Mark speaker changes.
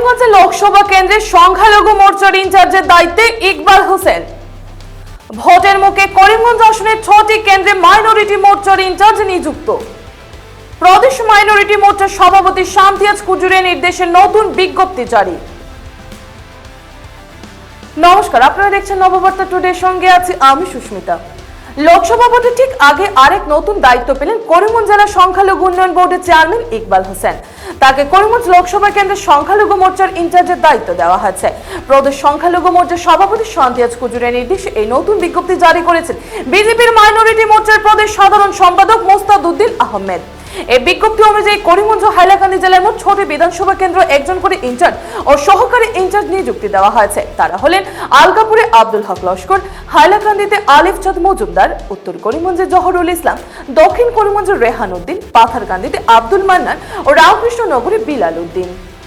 Speaker 1: করিমগঞ্জে লোকসভা কেন্দ্রের সংখ্যালঘু মোর্চার ইনচার্জের দায়িত্বে ইকবাল হোসেন। ভোটের মুখে করিমগঞ্জ আসনের ছটি কেন্দ্রে মাইনরিটি মোর্চার ইনচার্জ নিযুক্ত। প্রদেশ মাইনরিটি মোর্চার সভাপতি শান্তিয়াজ কুজুরের নির্দেশে নতুন বিজ্ঞপ্তি জারি। নমস্কার, আপনারা দেখছেন নববার্তা টুডে সঙ্গে আছি আমি সুস্মিতা। লোকসভা ভোটের ঠিক আগে আরেক নতুন দায়িত্ব পেলেন করিমগঞ্জ জেলা সংখ্যালঘু উন্নয়ন বোর্ডের চেয়ারম্যান ইকবাল হোসেন। তাকে করিমগঞ্জ লোকসভা কেন্দ্রের সংখ্যালঘু মোর্চার ইনচার্জের দায়িত্ব দেওয়া হয়েছে। প্রদেশ সংখ্যালঘু মোর্চার সভাপতি শান্তিয়াজ কুজুরের নির্দেশে এই নতুন বিজ্ঞপ্তি জারি করেছেন। বিজেপির মাইনরিটি মোর্চার প্রদেশ সাধারণ সম্পাদক মোস্তাদুদ্দিন আহমেদ। এই বিজ্ঞপ্তি অনুযায়ী করিমগঞ্জ হাইলাকান্দি জেলার মোট ছটি বিধানসভা কেন্দ্র একজন করে ইনচার্জ ও সহকারী ইনচার্জ নিযুক্তি দেওয়া হয়েছে। তারা হলেন আলকাপুরে আব্দুল হক লস্কর, হাইলাকান্দিতে আলিফ মজুমদার, উত্তর করিমগঞ্জে জহরুল ইসলাম, দক্ষিণ করিমগঞ্জের রেহান উদ্দিন, পাথারকান্দিতে আব্দুল মান্নান ও রামকৃষ্ণনগরে বিলাল উদ্দিন।